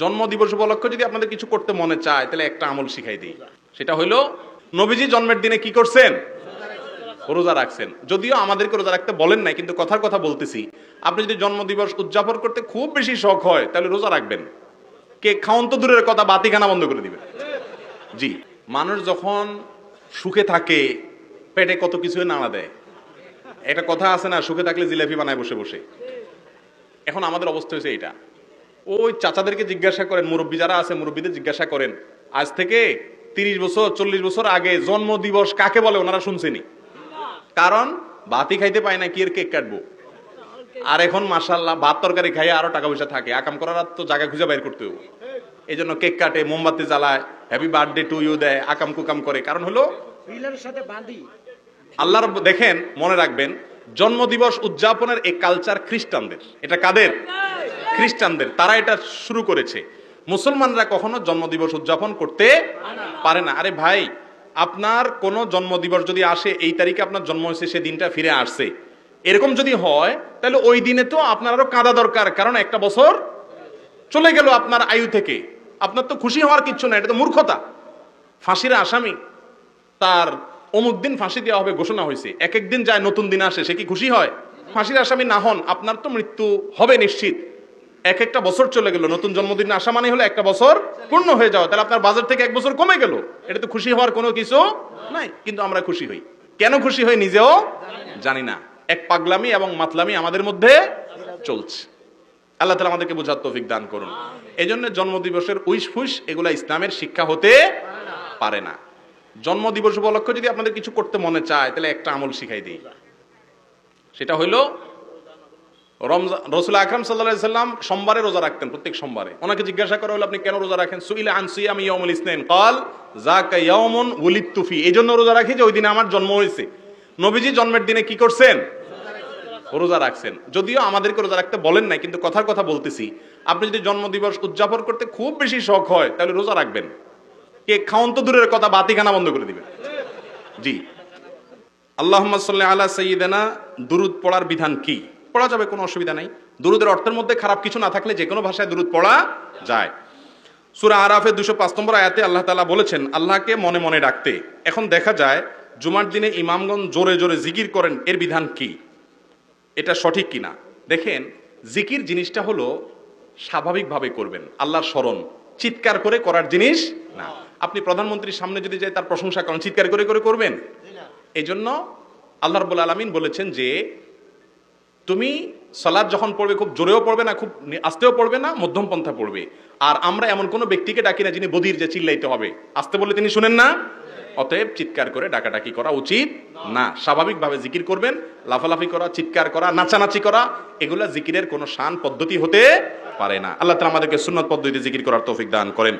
জন্ম দিবস উপলক্ষে যদি আপনাদের কিছু করতে মনে চায়, তাহলে একটা আমল শিখাই দিই। সেটা হইল, নবীজি জন্মের দিনে কি করছেন? রোজা রাখছেন। যদিও আমাদেরকে রোজা রাখতে বলেন নাই, কিন্তু কথার কথা বলতেছি। আপনি যদি জন্মদিবস উদযাপন করতে খুব বেশি শখ হয়, তাহলে রোজা রাখবেন। কে খাওন তো দূরের কথা, বাতিখানা বন্ধ করে দিবেন। জি, মানুষ যখন সুখে থাকে, পেটে কত কিছু নাড়া দেয়। একটা কথা আছে না, সুখে থাকলে জিলাপি বানায় বসে বসে। এখন আমাদের অবস্থা হয়েছে এটা ওই চাচাদেরকে জিজ্ঞাসা করেন মুরব্বী যারা আছে মুরব্বীদের জিজ্ঞাসা করেন আজ থেকে তিরিশ বছর চল্লিশ বছর আগে জন্ম দিবস কাকে বলে? ওনারা শুনছেনি কারণ বাতি খাইতে পায় না কি এর কেক কাটবো? আর এখন মাসাল্লাহ ভাত তরকারি খাইয়ে আরও টাকা পয়সা থাকে। আকাম করার তো জায়গা খুঁজে বাইর করতে হবে। এই জন্য কেক কাটে মোমবাতি জ্বালায় হ্যাপি বার্থডে টু ইউ দেয় আকাম কুকাম করে। কারণ হলো সাথে আল্লাহর দেখেন মনে রাখবেন জন্মদিবস উদযাপনের এই কালচার খ্রিস্টানদের। এটা কাদের? খ্রিস্টানদের, তারা এটা শুরু করেছে। মুসলমানরা কখনো জন্মদিবস উদযাপন করতে পারে না। আরে ভাই, আপনার কোনো জন্মদিবস যদি আসে, এই তারিখে আপনার জন্ম হয়েছে, সে দিনটা ফিরে আসছে। এরকম যদি হয়, তাহলে ওই দিনে তো আপনার আরও কাঁদা দরকার, কারণ একটা বছর চলে গেল আপনার আয়ু থেকে। আপনার তো খুশি হওয়ার কিচ্ছু না এটা তো মূর্খতা। ফাঁসির আসামি, তার অমুক দিন ফাঁসি দেওয়া হবে ঘোষণা হয়েছে। এক এক দিন যায় নতুন দিন আসে, সে কি খুশি হয়? ফাঁসির আসামি না হন, আপনার তো মৃত্যু হবে নিশ্চিত। এক একটা বছর চলে গেল, নতুন জন্মদিন আসা মানে হলো একটা বছর পূর্ণ হয়ে যাওয়া। তাহলে আপনার বাজার থেকে এক বছর কমে গেল? এটা তো খুশি হওয়ার কোনো কিছু নাই, কিন্তু আমরা খুশি হই। কেন খুশি হই নিজেও জানি না। এক পাগলামি এবং মাতলামি আমাদের মধ্যে চলছে। আল্লাহ তালা আমাদেরকে বোঝার তৌফিক দান করুন। এই জন্য জন্মদিবসের উইস ফুস এগুলা ইসলামের শিক্ষা হতে পারে না। জন্মদিবস উপলক্ষে যদি আপনাদের কিছু করতে মনে চায়, তাহলে একটা আমল শিখাই দিই। সেটা হইল রমজান, রসুল আকরাম সাল্লাহ সাল্লাম সোমবারে রোজা রাখতেন প্রত্যেক সোমবারে। ওনাকে জিজ্ঞাসা করা হলো, আপনি কেন রোজা রাখেন? সুইলে আনসুই আমি ইয়মুল ইসনাইন। কল জাকা ইয়ামুন ওলিদ তুফি এই জন্য রোজা রাখি যে ওই দিনে আমার জন্ম হয়েছে। নবীজি জন্মের দিনে কি করছেন? রোজা রাখছেন। যদিও আমাদেরকে রোজা রাখতে বলেন নাই, কিন্তু কথার কথা বলতেছি। আপনি যদি জন্মদিবস উদযাপন করতে খুব বেশি শখ হয়, তাহলে রোজা রাখবেন। কে, খাওন তো দূরের কথা, বাতিখানা বন্ধ করে দিবেন। জি। আল্লাহ সাল্লাহ আলা সঈদানা দুরুদ পড়ার বিধান কি? পড়া যাবে কোনো অসুবিধা নাই। দুরুদের অর্থের মধ্যে খারাপ কিছু না থাকলে যে কোনো ভাষায় দুরুদ পড়া যায়। সুরা আরাফের দুশো পাঁচ নম্বর আয়াতে আল্লাহ তালা বলেছেন আল্লাহকে মনে মনে ডাকতে। এখন দেখা যায় জুমার দিনে ইমামগণ জোরে জোরে জিকির করেন এর বিধান কি? এটা সঠিক কিনা? দেখেন জিকির জিনিসটা হলো স্বাভাবিকভাবে করবেন আল্লাহর স্মরণ। চিৎকার করে করার জিনিস না। আপনি প্রধানমন্ত্রীর সামনে যদি যাই তার প্রশংসা করেন চিৎকার করে করে করবেন? এই জন্য আল্লাহ রব্বুল আলমিন বলেছেন যে তুমি সালাদ যখন পড়বে, খুব জোরেও পড়বে না, খুব আস্তেও পড়বে না, মধ্যম পন্থা পড়বে। আর আমরা এমন কোনো ব্যক্তিকে ডাকি না যিনি বদির যে চিল্লাইতে হবে। আস্তে বলে তিনি শুনেন না? অতএব চিৎকার করে ডাকাডাকি করা উচিত না। স্বাভাবিকভাবে জিকির করবেন, লাফালাফি করা, চিৎকার করা, নাচানাচি করা, এগুলা জিকিরের কোনো শান পদ্ধতি হতে পারে না। আল্লাহ তালা আমাদেরকে সুন্নত পদ্ধতিতে জিকির করার তৌফিক দান করেন।